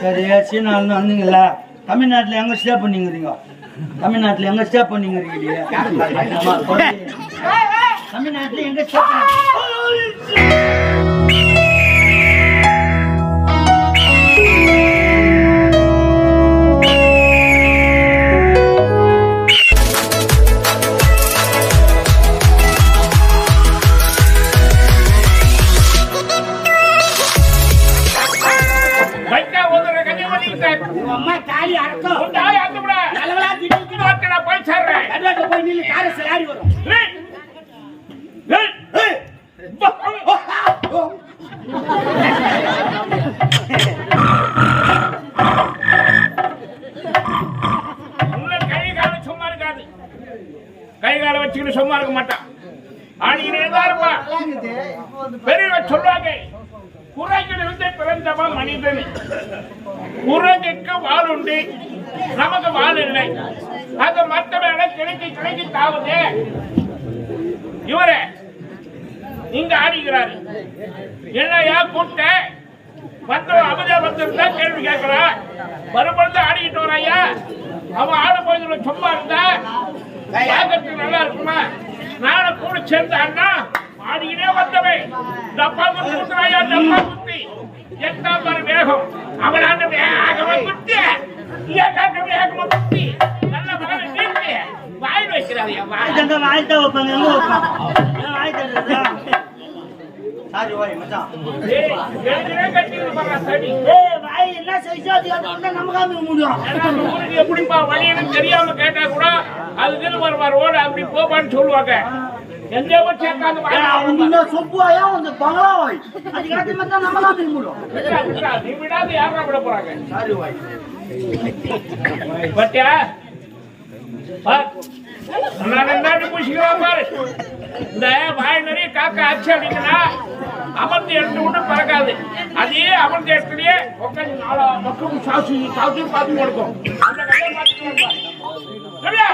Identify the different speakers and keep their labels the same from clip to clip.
Speaker 1: சரி சீனாலேருந்து வந்தீங்களா தமிழ்நாட்டில் எங்கே ஸ்டே பண்ணிங்கிறீங்க? தமிழ்நாட்டில் எங்கே ஸ்டே பண்ணிங்கிறீங்க? தமிழ்நாட்டில் எங்கே ஸ்டே
Speaker 2: போய்
Speaker 3: நில்லு சிலாரி வரும்
Speaker 2: ஏய். ஏய்.
Speaker 3: ஏய்,
Speaker 2: பா. உள்ள கை கால சும்மா இருக்காது கை கால வச்சுக்கிட்டு சும்மா இருக்க மாட்டான் ஆடிக்கிட்டே தான் இருப்பான் பெரியவர் சொல்றாங்க குறைகளிலிருந்து பிறந்தவன் மனிதன் குரங்குக்கு வால் உண்டு நமக்கு வால் இல்லை அது மற்ற மேல கிழக்கி கிழக்கி தாவுது இவரே இங்க ஆடிக்கிறாரு என்னையா கூட்ட வந்து அமைதியா வந்திருந்தா கேள்வி கேட்கிறா மறுபடியும் ஆடிக்கிட்டு வரையா அவன் ஆடும் போது சும்மா இருந்தா பார்க்கறதுக்கு நல்லா இருக்குமா? நானும் கூட சேர்ந்து அண்ணா ஆடிக்கிட்டே வந்தவன். டப்பா குத்துறாயா டப்பா குத்தி எத்தா பாரு வேகம்? அவனாண்ட வேகமா குத்தி. ஏகாண்ட வேகமா குத்தி. நல்ல பாரு நீட்டி வாயில் வைக்கிறாரியா வாய்.
Speaker 1: தந்தா வாய் தான் வைப்பாங்க வாய் தந்தா சாரி ஓய் மச்சான்.
Speaker 2: ஏய்,
Speaker 3: வாய் என்ன சைஸோ அது அது ஒண்ணு முடியும்
Speaker 2: ஊருக்கு எப்படிப்பா வழின்னு தெரியாம கேட்டா கூட அதுக்குன்னு வருவார் ஓடு அப்படி போப்பான்னு சொல்லுவாங்க எங்க வச்சு சேர்க்காது
Speaker 3: அவங்க சொப்புவாயா? அது காட்டி மட்டும் நமக்காக முடியும்
Speaker 2: நீ விடாது யாரா விட போறாங்க
Speaker 1: சாரி ஓய்
Speaker 2: பட்டியா? பார். நான் பூசிக்கிறேன் பாரு இந்த வாய் நிறைய காக்கா அச்சு அப்படிங்கன்னா அமர்ந்த விட்டு பறக்காது அதே அமர்ந்த இடத்துலயே உட்காந்து நாலா பக்கம் சாசு சாசு பார்த்து கொடுக்கும் அந்த கதையை பார்த்துட்டு பாரு. சரியா?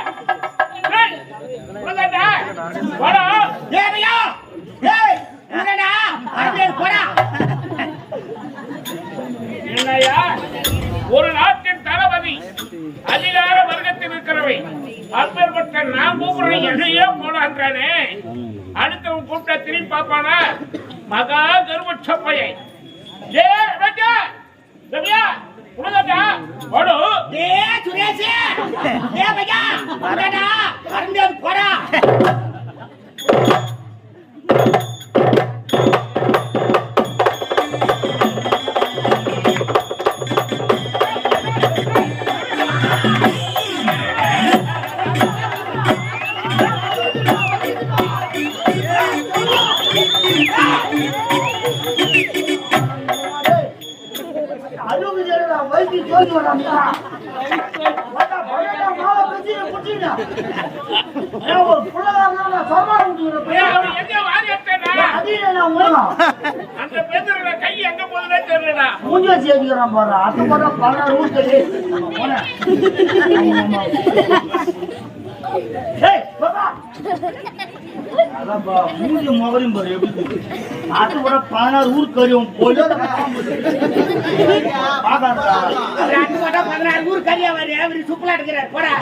Speaker 2: ஏய், உள்ளதாண்டா? வாடா.
Speaker 3: ஏய் பையா ஏய் என்னடா போடா
Speaker 2: என்னையா ஒரு நாட்டின் தளபதி அதிகார வர்க்கத்தில் இருக்கிறவை. அப்பேற்பட்ட நான் கூப்பிடுறேன் எதையோ போடான்றானே அடுத்தவன் கூப்பிட்ட திரும்பி பார்ப்பானா? மகா கருவச்ச பையன் ஏ ரஜா ரவியா உனதாண்டா ஓடு.
Speaker 3: ஏய் சுரேஷ்! ஏய் பையா வரடா வரண்டே போடா. அதீன நான் உனக்கு
Speaker 2: அந்த பேசுற கை எங்க போகுதுன்னே தெரியலடா
Speaker 3: மூஞ்சி வச்சு பாரு. அது கூட பல ரூட் ஏய் பாப்பா
Speaker 1: அதான்ப்பா மூஞ்சி முகரையும் பாரு எப்படி இருக்கு. அது கூட பதினாறு ஊர் கறியும் போய் பார்க்காதடா
Speaker 3: ரெண்டு கோட்டா பதினாறு ஊர் கறியா வரி அவரு சுப்பலா எடுக்கிறார் போடா.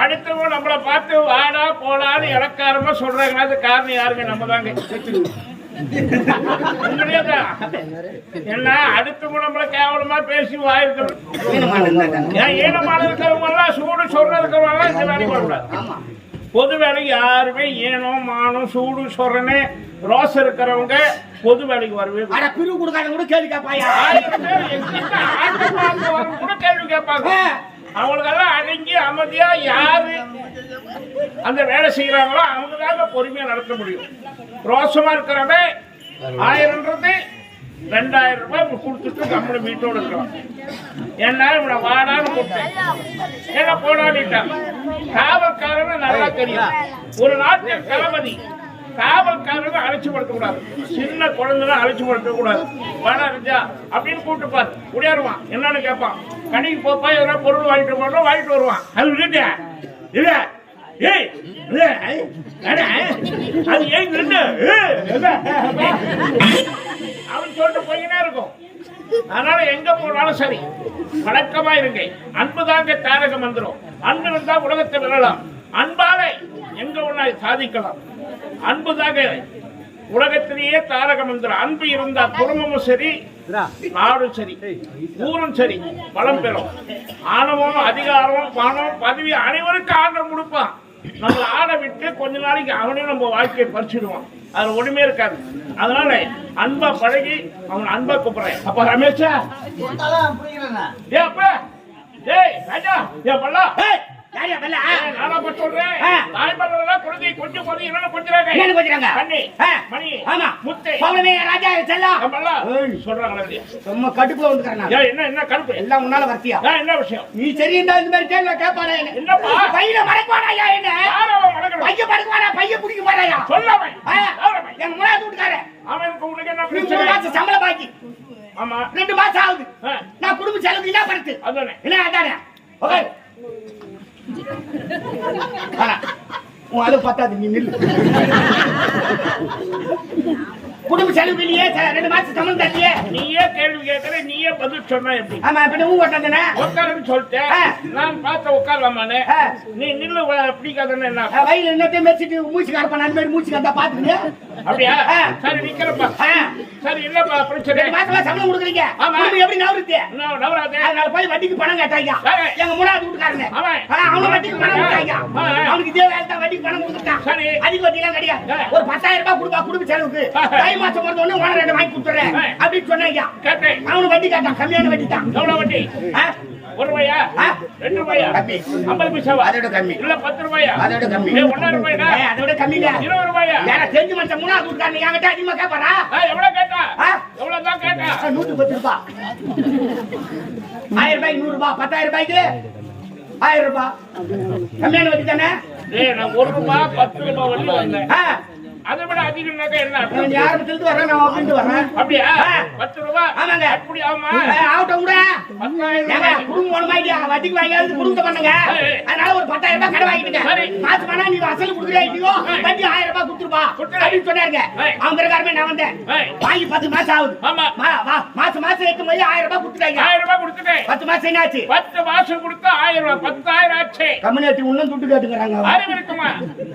Speaker 2: அடுத்தவங்க நம்மள பார்த்து வாடா போடான்னு இலக்காரமா சொல்றாங்கன்னா அது காரணம் யாருங்க? நம்ம தாங்க. என்ன? அடுத்தவங்க நம்மள கேவலமா பேசி வாயிருக்கணும் ஏன் ஈனமான இருக்கிறவங்க எல்லாம் சூடு சொல்ற இருக்கிறவங்க எல்லாம் இந்த வேலைக்கு வரக்கூடாது பொது வேலைக்கு யாருமே ஈனம் மானம் சூடு சொல்றேன்னு ரோசம் இருக்கிறவங்க பொது வேலைக்கு வரவே கூடாது.
Speaker 3: அட பிரிவு கொடுக்காத கூட கேள்வி
Speaker 2: வரவங்க கூட கேள்வி கேட்பாங்க. அவங்களுக்கெல்லாம் அடங்கி அமைதியா யாரு அந்த வேலை செய்யறாங்களோ அவங்க தாங்க பொறுமையா நடத்த முடியும். ரோசமா இருக்கிறவன் ஆயிரம்ன்றது ரெண்டாயிரம் ரூபாய் கொடுத்துட்டு நம்மள வீட்டோட இருக்கிறோம் என்ன இவனை வாடான்னு கூப்பிட்டேன். என்ன போடாடிட்டான் காவல்காரன்னு நல்லா தெரியும். ஒரு நாட்டின் தளபதி காவல்காரங்க அழைச்சி படுத்த கூடாது. சின்ன குழந்தை அழைச்சி படுத்த கூடாது. வாடா ராஜா அப்படின்னு கூப்பிட்டு பாரு உடையாருவான் என்னன்னு கேட்பான். கடைக்கு போப்பா எதனா பொருள் வாங்கிட்டு போனோம் வாங்கிட்டு வருவான். அது விட்டுட்டேன் இல்ல ஏய் அது ஏன் நின்னு? அவன் சொல்லிட்டு போயினே இருக்கும். அதனால எங்க போனாலும் சரி வழக்கமா இருங்க. அன்பு தாங்க தாரக மந்திரம். அன்பு இருந்தா உலகத்தை வெல்லலாம் அன்பாலே எங்க ஒண்ணா சாதிக்கலாம். அன்பு தாங்க உலகத்திலேயே தாரக மந்திரம் அன்பு இருந்தா குடும்பமும் சரி நாடும் சரி ஊரும் சரி பலம் பெறும். ஆணவம் அதிகாரம் பணம் பதவி அனைவருக்கும் ஆண்டவன் கொடுப்பான். நம்மளை ஆட விட்டு கொஞ்ச நாளைக்கு அவனே நம்ம வாழ்க்கையை பறிச்சிடுவான். அதுல ஒண்ணுமே இருக்காது. அதனால அன்பா பழகி அவன் அன்பா கூப்பிடுறேன். அப்ப ரமேஷா. ஏ அப்ப. ஏய் ராஜா. ஏ பல்லா
Speaker 3: யாரையா வெள்ள
Speaker 2: நானா பட் சொல்றேன். தாய்மார்களெல்லாம் குழந்தை கொஞ்சம் போது என்ன கொஞ்சறாங்க. மணி.
Speaker 3: ஆமா.
Speaker 2: முத்து.
Speaker 3: பவுனமே ராஜா செல்லம்.
Speaker 2: பல்லா.
Speaker 3: ஏய்.
Speaker 2: இல்லையா?
Speaker 3: சும்மா கடுப்புல வந்துக்கிறேன்?
Speaker 2: என்ன என்ன கருப்பு
Speaker 3: எல்லாம் உன்னால வர்த்தியா?
Speaker 2: என்ன விஷயம்?
Speaker 3: நீ சரியா இந்த மாதிரி கேள்வி கேட்பானே என்ன?
Speaker 2: என்னப்பா?
Speaker 3: பையில மடக்குவானாயா என்ன? பைய மடக்குவானா பைய பிடிக்க மாட்டாயா?
Speaker 2: சொல்லாம
Speaker 3: எங்க முன்னாடி வீட்டுக்கார
Speaker 2: அவனுக்கு உனக்கு என்ன பிரச்சனை?
Speaker 3: பாக்கி.
Speaker 2: ஆமா.
Speaker 3: ரெண்டு மாசம் ஆகுது. நான் குடும்ப செலவுக்கு என்ன படுத்து.
Speaker 2: அதானே
Speaker 3: என்ன அதானே? ஓகே. உன் அளவு பத்தாது நீ நில்லு. குடும்ப செலவுக்கு இல்லையே ச- ரெண்டு மாசம் சம்பளம் தரலையே?
Speaker 2: நீயே கேள்வி கேட்கற நீயே பதில் சொன்னா எப்படி?
Speaker 3: ஆமா இப்ப ஊ ஓட்டாதானே
Speaker 2: உட்காருன்னு சொல்லிட்டேன். நான் பார்த்த உட்காரலாமான்னு
Speaker 3: ஆ.
Speaker 2: நீ நில்லு பிடிக்காதுன்னு என்ன?
Speaker 3: வயல இன்னத்தையும் மெரிச்சிட்டு மூச்சு காரப்பான அந்த மாதிரி மூச்சு காத்தா பாத்துக்கிட்டு
Speaker 2: அப்படியா. சரி நிக்கிறப்பா சரி என்னப்பா பிரச்சனை.
Speaker 3: மாசமா சம்பளம் கொடுக்குறீங்க. குடும்பம் எப்படி நவருது?
Speaker 2: இன்னும் நவராதே.
Speaker 3: அதனால போய் வட்டிக்கு பணம் கேட்டாங்க. எங்க மூணாவது வீட்டுக்காரங்க
Speaker 2: அவன்.
Speaker 3: வட்டிக்கு பணம்
Speaker 2: ஆ.
Speaker 3: அவனுக்கு இதே வேலை தான் வட்டிக்கு பணம் கொடுத்துட்டான்.
Speaker 2: சரி.
Speaker 3: அதிக வட்டி எல்லாம் கிடையாது. ஒரு பத்தாயிரம் ரூபாய் கொடுப்பா குடும்ப செலவுக்கு. தை மாசம் பிறந்த உடனே ரெண்டு வாங்கி கொடுத்துறேன். அப்படின்னு சொன்னாங்க
Speaker 2: கேட்டேன்.
Speaker 3: அவனு வட்டி கேட்டான் கம்மியான வட்டி தான்.
Speaker 2: எவ்வளவு வட்டி? ஒரு ரூபாயா? ரெண்டு ரூபாயா?
Speaker 3: கம்மி.
Speaker 2: ஐம்பது பைசாவா?
Speaker 3: அதோட கம்மி.
Speaker 2: இல்ல பத்து ரூபாயா?
Speaker 3: அதோட கம்மி.
Speaker 2: ரூபாயா
Speaker 3: அதோட கம்மிங்க.
Speaker 2: இருபது ரூபாயா?
Speaker 3: வேற தெரிஞ்ச மனுஷன் மூணாவது வீட்டுக்காரங்க என்கிட்ட அதிகமா கேட்பாரா
Speaker 2: எவ்வளவு கேட்டா? எவ்வளவு தான் கேட்டா?
Speaker 3: நூத்தி பத்து ரூபாய் ஆயிரம் ரூபாய் நூறு ரூபாய் பத்தாயிரம் ரூபாய்க்கு? ஆயிரம் ரூபாய். கம்மியான வட்டி தானே?
Speaker 2: ஒரு ரூபாய் பத்து ரூபாய் வரையும் வந்தேன்.
Speaker 3: ஆ,
Speaker 2: அதை விட அதிகம்னாக்கா என்ன
Speaker 3: ஆரம்பத்துல வரேன்? நான் அப்படின்ட்டு வரேன்.
Speaker 2: அப்படியா. பத்து ரூபாய்
Speaker 3: ஆமாங்க.
Speaker 2: அப்படி ஆமா
Speaker 3: ஆகட்டும் கூட. வட்டிக்கு வாங்கியாவது குடும்பத்தை பண்ணுங்க. அதனால ஒரு பத்தாயிரம் ரூபாய் கடன் வாங்கிட்டுங்க.
Speaker 2: சரி.
Speaker 3: மாசம் ஆனா நீ அசல் கொடுக்குறியா. வட்டி ஆயிரம் ரூபாய் கொடுத்துருப்பா.
Speaker 2: கொடுத்துரு.
Speaker 3: அப்படின்னு சொன்னாருங்க. அவன் பிரகாரமே நான் வந்தேன். வாங்கி பத்து மாசம் ஆகுது.
Speaker 2: ஆமா
Speaker 3: மா- வா- மாசம் மாசம் எட்டு ஆயிரம் ரூபாய் கொடுத்துட்டாங்க.
Speaker 2: ஆயிரம் ரூபாய் கொடுத்துட்டேன்
Speaker 3: பத்து மாசம் என்னாச்சு?
Speaker 2: பத்து மாசம் கொடுத்தா ஆயிரம் ரூபாய் பத்தாயிரம் ஆச்சு
Speaker 3: கம்யூனிட்டி இன்னும் துட்டு கேட்டுக்கிறாங்க அவங்க.
Speaker 2: அறிவு இருக்குமா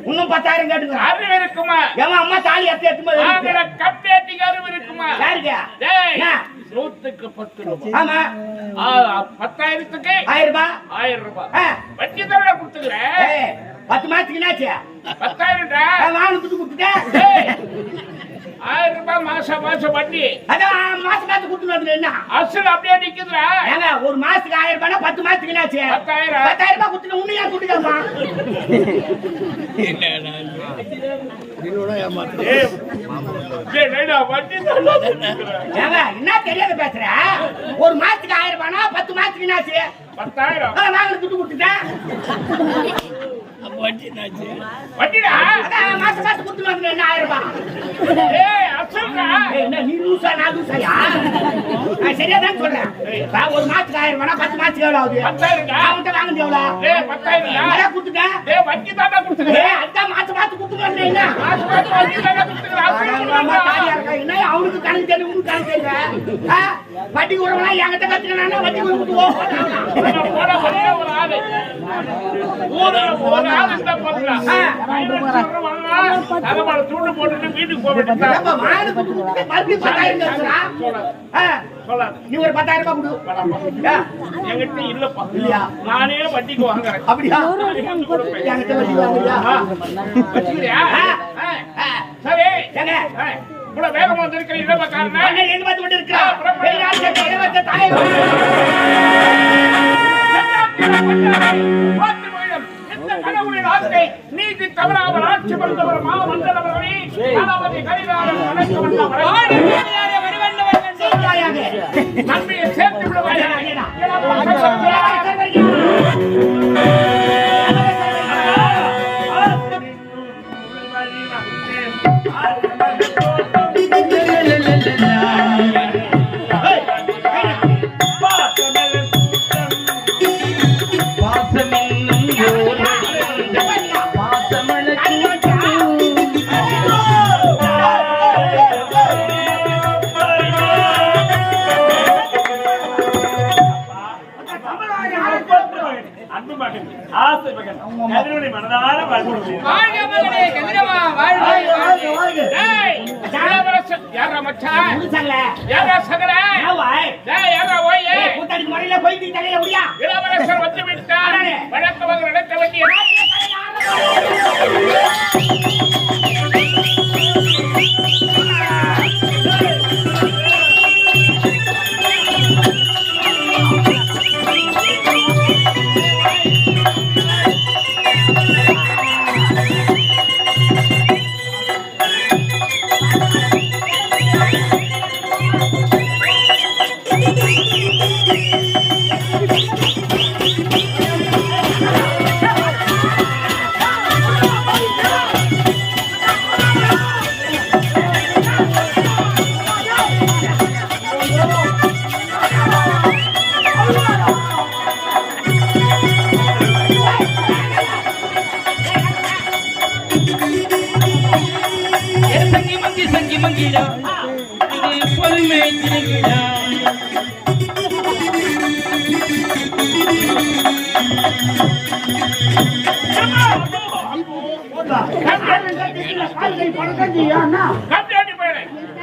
Speaker 3: இன்னும் பத்தாயிரம் கேட்டுக்கிறாங்க.
Speaker 2: அறிவு இருக்குமா
Speaker 3: அம்மா தாலி
Speaker 2: ஆங்கில
Speaker 3: இருக்கு.
Speaker 2: கப்பேட்டிக்கு அறிவு இருக்குமா
Speaker 3: என்ன?
Speaker 2: நூத்துக்கு பத்து
Speaker 3: ஆமா
Speaker 2: பத்தாயிரத்துக்கு
Speaker 3: ஆயிரம் ரூபாய்
Speaker 2: ஆயிரம் ரூபாய். வட்டி தவிர கொடுத்துக்கிறேன்
Speaker 3: பத்து மாசத்துக்கு என்னாச்சு?
Speaker 2: பத்தாயிரம்டா?
Speaker 3: வாங்க துட்டு கொடுத்துட்டேன்
Speaker 2: ஆயிரம் ரூபாய் மாசம் மாசம் வட்டி.
Speaker 3: அதான் மாசம் மாசம் என்ன?
Speaker 2: அசல் அப்படியே நிக்குதுடா.
Speaker 3: ஏங்க ஒரு மாசத்துக்கு ஆயிரம் ரூபாய் பத்து மாசத்துக்கு என்னாச்சு?
Speaker 2: பத்தாயிரம்.
Speaker 3: பத்தாயிரம் ரூபாய் கொடுத்துட்டு உன்னையா கொடுத்துக்கம்மா
Speaker 2: வட்டி
Speaker 3: என்ன தெரியாத பேசுற? ஒரு மாசத்துக்கு ஆயிரம் பத்து மாசத்துக்கு என்னாச்சு?
Speaker 2: பத்தாயிரம்.
Speaker 3: நாங்களும் துட்டு கொடுத்துட்டேன்.
Speaker 2: வட்டிடா
Speaker 3: அதான் மாசம் மாசம் கொடுத்துட்டு வந்து என்ன ஆயிரம் ரூபாய்? சரியா தான் சொல்றேன். ஒரு மாசத்துக்கு ஆயிரம் ரூபாய்னா பத்து மாசத்துக்கு எவ்வளவு ஆகுது? அவன்கிட்ட வாங்குது எவ்வளவு?
Speaker 2: பத்தாயிரம்
Speaker 3: கொடுத்துட்டேன்.
Speaker 2: வட்டி தான்டா கொடுத்துக்கிறேன்
Speaker 3: அவனுக்கு கணக்கு தெரியும் உனக்கு கணக்கு தெரியல வட்டி விடுறவனா என்கிட்ட கத்துக்கணும் வட்டி
Speaker 2: சொல்லாத.
Speaker 3: நீ ஒரு பத்தாயிரம் ரூபாய்
Speaker 2: என்கிட்ட இல்லப்பா.
Speaker 3: இல்லையா?
Speaker 2: நானே வட்டிக்கு வாங்குறேன்.
Speaker 3: அப்படியா. என்கிட்ட வட்டி வாங்குறியா
Speaker 2: சரி. இவ்வளவு வேகமா வந்திருக்கிற இளவக்காரனே.
Speaker 3: அண்ணன் எங்க பார்த்து கொண்டு இருக்கிறா வெளிநாட்டு
Speaker 2: ஆசை நீதி தவறாமல் ஆட்சி புரிந்தவர் மாமன்னவர்களே, தளபதி கரிகாலன் வணக்கம் வந்தவரை.
Speaker 3: சீக்கிராயாக.
Speaker 2: நன்மையை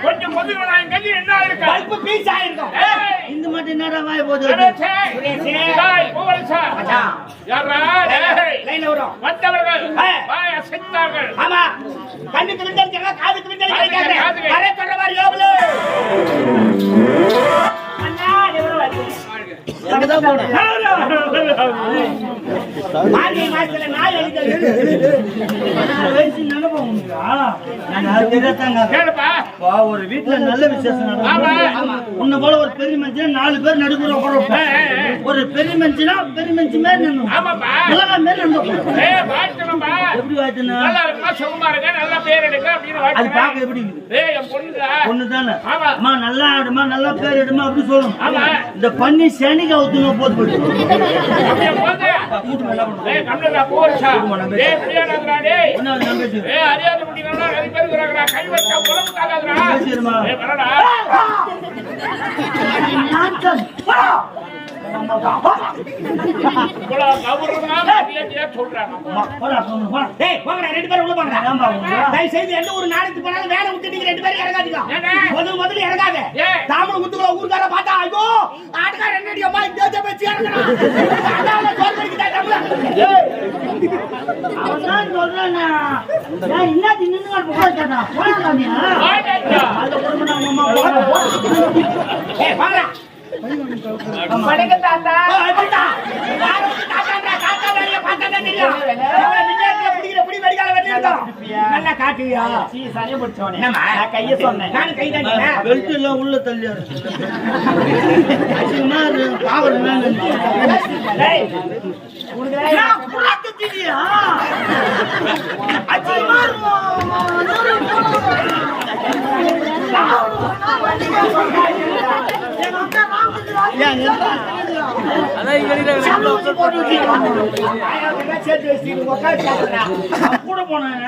Speaker 2: கொஞ்சம் என்ன இருக்கா
Speaker 1: இந்த மாதிரி என்னடா வாய் போகுது
Speaker 3: லைன்ல வரும்
Speaker 2: வந்தவர்கள்
Speaker 3: ஆமா கண்ணுக்கு காதுக்கு வர சொல்ற மாதிரி
Speaker 1: அங்கதான் போனேன்
Speaker 3: மார்கழி மாசத்துல நாய் அடிக்கிறது
Speaker 1: வயசு நினைப்போம்.
Speaker 2: கேளுப்பா.
Speaker 1: அப்பா, ஒரு வீட்டுல நல்ல விசேஷம் நடக்கும். உன்னை போல ஒரு பெரிய மனுஷன் நாலு பேர் நடுப்புற
Speaker 2: ஏய், ஏய்.
Speaker 1: ஒரு பெரிய மனுஷனா பெரிய மனுஷன் நின்னு
Speaker 2: ஆமாப்பா.
Speaker 1: உலக. எப்படி
Speaker 2: அப்படின்னு
Speaker 1: அது. பார்க்க எப்படி தானே
Speaker 2: ஆமா.
Speaker 1: அம்மா நல்லா ஆடுமா? நல்லா பேர் எடுமா? அப்படி சொல்லணும். இந்த பண்ணி சனிக்கு அவுத்துங்க போது போயிட்டு. ஒண்ணு நம்பிச்சு
Speaker 2: ஏய்,
Speaker 3: டேய் ரெண்டு பேரும் உள்ள தயவு செய்து எந்த ஒரு நாளைக்கு போனாலும் வேலை விட்டு நீங்க ரெண்டு பேரும் இறங்காதீங்க முதல் முதல்ல இறங்காத தாமரை முத்துக்குள்ள ஊர்க்கார பார்த்தா ஐயோ ஆட்டுக்கார என்னடி அம்மா இந்த தேஜ
Speaker 1: அவன் கேட்டா.
Speaker 3: வணக்கம் தாத்தா நல்லா காட்டுவியா சீ பிடிச்சவனே கைய சொன்னேன் கை தான்
Speaker 1: பெல்ட் எல்லாம் உள்ள தள்ளி இருக்கு,
Speaker 3: டேய்
Speaker 1: நான் கூட போனேன்.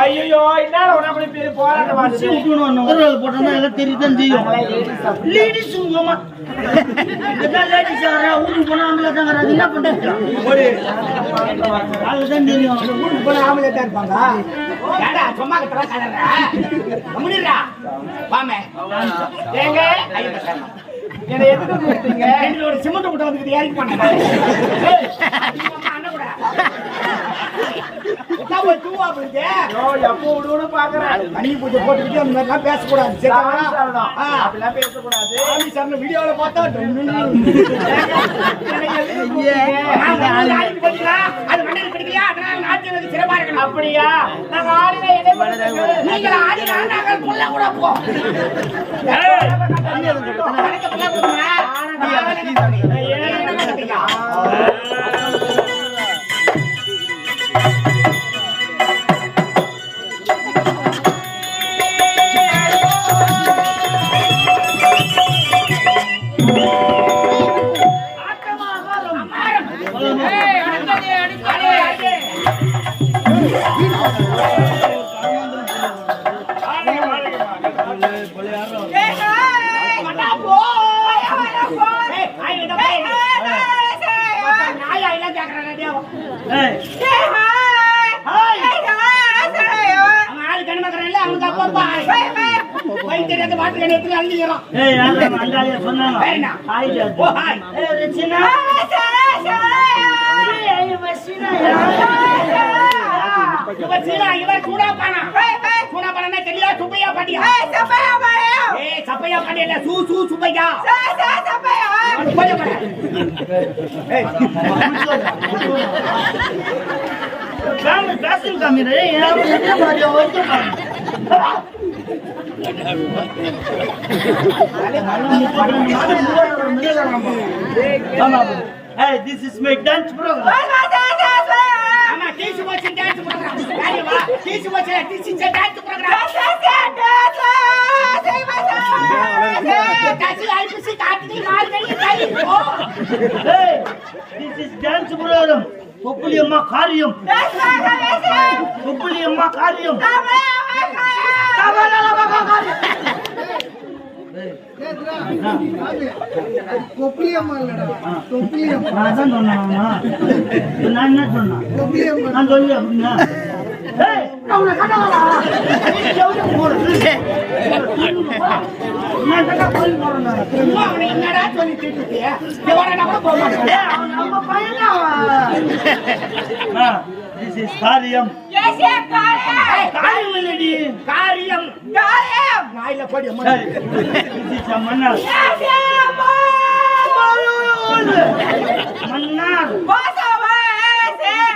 Speaker 3: ஐயோ என்ன உனக்கு பேரு போராட்டம்
Speaker 1: போட்டோம்னா எல்லாம் தெரியத்தான் செய்யும். Ladies உங்கம்மா. யாரா? ஊருக்கு போனா ஆம்பளை தாங்க, என்ன பண்றது? அதுதான் தெரியும்.
Speaker 3: ஊருக்கு போன ஆம்பளை தான் இருப்பாங்க ஏடா சும்மா வாமே. என்ன எதுக்கு சிமெண்ட் கூட்ட வந்து ஏறி பண்ணா அண்ணன் கூட உட்கார் போய் தூவா போயிட்டு எப்போ விடுன்னு பாக்குறேன் மணி பூஜை போட்டுக்கிட்டு அந்த மாதிரிலாம் பேசக்கூடாது. அப்படிலாம் பேசக்கூடாது. ஆமி சார். வீடியோல பார்த்தா அது மண்ணில் பிடிக்கலையா அதனால நாட்டில் வந்து சிறப்பா இருக்கணும். அப்படியா? ஆடினா நீங்கள் ஆடினா நாங்கள் புள்ள கூட போ. இவர் சீனா சூடா பானா சூடா பானா தெரியா சுப்பையா பாட்டியா? ஏய் சப்பையா பாட்டி இல்ல சூ சூ சுப்பையா. சுப்பையா. பாட்டி
Speaker 1: காமி, காசும் காமிடா. ஏய், யாரு என்ன மாதிரியா ஒருத்தன் காமி. Dance program. Hey, this is dance program.
Speaker 4: இல்லடா
Speaker 1: நான் தான் சொன்னேன் நான் என்ன சொன்னேன்
Speaker 4: கொப்பிலியம்மா
Speaker 1: நான் சொல்லி அப்படின்னா
Speaker 3: என்னடா சொல்லி திட்டுட்டியா இவரை போக மாட்டோம்
Speaker 1: this is காரியம் காரியம் இல்லடி
Speaker 3: காரியம் நாயில போடி அம்மா
Speaker 1: this is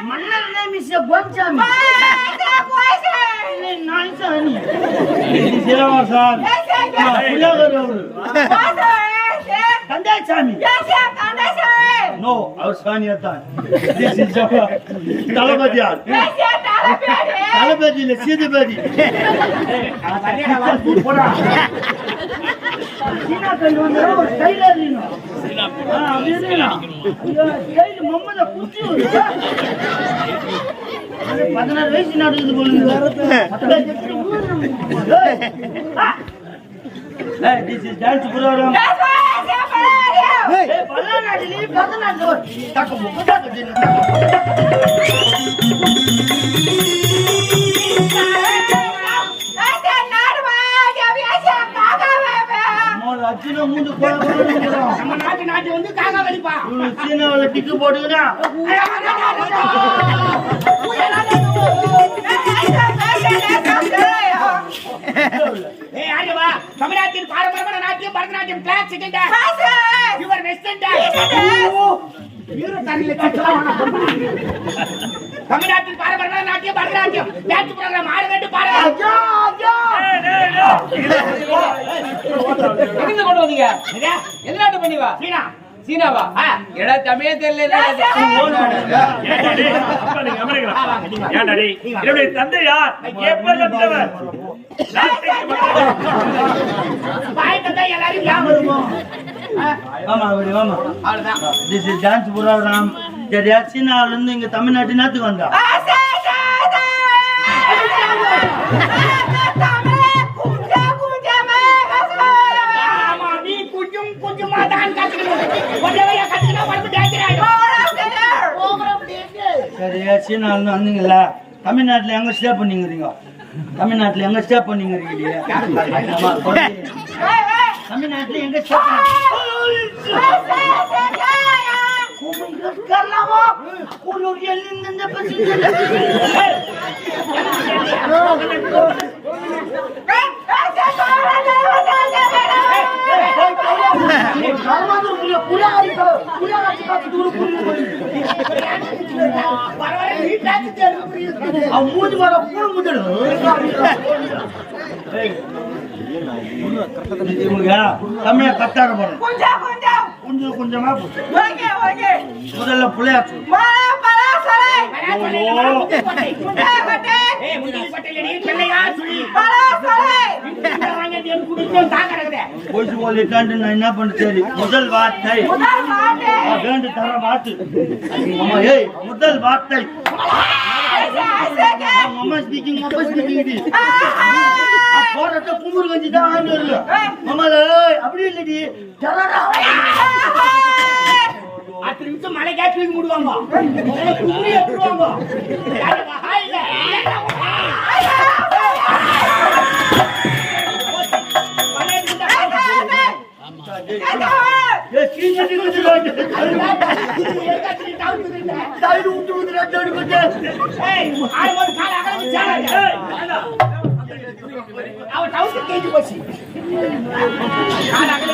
Speaker 1: மன்னர் name is a கோன்சாமி நாய்சாமி இது சிலவாசார் புலகர் அவரு. கந்தாச்சாமி நோ அவர் சாமியா தான். This is our தளபதியார். தளபதி. இல்ல சேதுபதி. போடா. சீனா கண்டு வந்தா ஒரு டைலர் பதினாறு வயசு நடக்குது போலுங்க. மூந்து.
Speaker 3: நம்ம நாட்டு நாட்டு வந்து காக்கா வலிப்பா.
Speaker 1: சீனாவுல டிக்கு
Speaker 3: ஆரியவா தமிழ்நாட்டின் பாரம்பரியமான நாட்டியம் Bharatanatyam class second your western தண்ணில கட்டலாம். தமிழ்நாட்டின் பாரம்பரியமான நாட்டியம் பரதநாட்டியம். டான்ஸ் ப்ரோகிராம் ஆறு கண்டு பாரு
Speaker 5: எங்கிருந்து கொண்டு வந்தீங்க? எந்த நாட்டு பண்ணிவா
Speaker 3: சீனா.
Speaker 5: சீனாவா? எடா தமிழே தெரியல
Speaker 2: என்னுடைய தந்தை யார்
Speaker 3: எல்லாரும்
Speaker 1: ஆமா, program. சரியா சீனாவுல இருந்து இங்க தமிழ்நாட்டு நாட்டுக்கு வந்தா சரியா சீனாவுல இருந்து வந்தீங்கல்ல? தமிழ்நாட்டுல எங்க ஸ்டே பண்ணீங்க தமிழ்நாட்டுல எங்க ஸ்டே பண்ணீங்க ஆமா, சொல்லு. தமிழ்நாட்டுல எங்க ஸ்டே
Speaker 3: பரவாயில்ல நீ டான்ஸ் தெரியும் புரியுது
Speaker 1: அவன் மூஞ்சி பாரு பூ முதல் கொஞ்சம் கொஞ்சமா. முதல்ல புள்ளையாச்சு
Speaker 3: ஏய் முந்திரி பட்டையில நீ பிள்ளையா சொல்லி. வாங்க என் குடிக்கும் தாக்கறதே
Speaker 1: போயிட்டு போலிட்டான்ட்டு நான் என்ன பண்ண சரி முதல் வார்த்தை. வேண்டு தர வார்த்தை. முதல் வார்த்தை. ஸ்பீக்கிங் ஸ்பீக்கிங் போறத குமுறு கஞ்சி தான் ஏய் அப்படி இல்லடி.
Speaker 3: பத்து நிமிஷம் மலை கேட்டு முடுவாங்க. எடுத்துருவாங்க
Speaker 1: ஏய், கீழே நிக்குது. சைடு
Speaker 3: खा लगे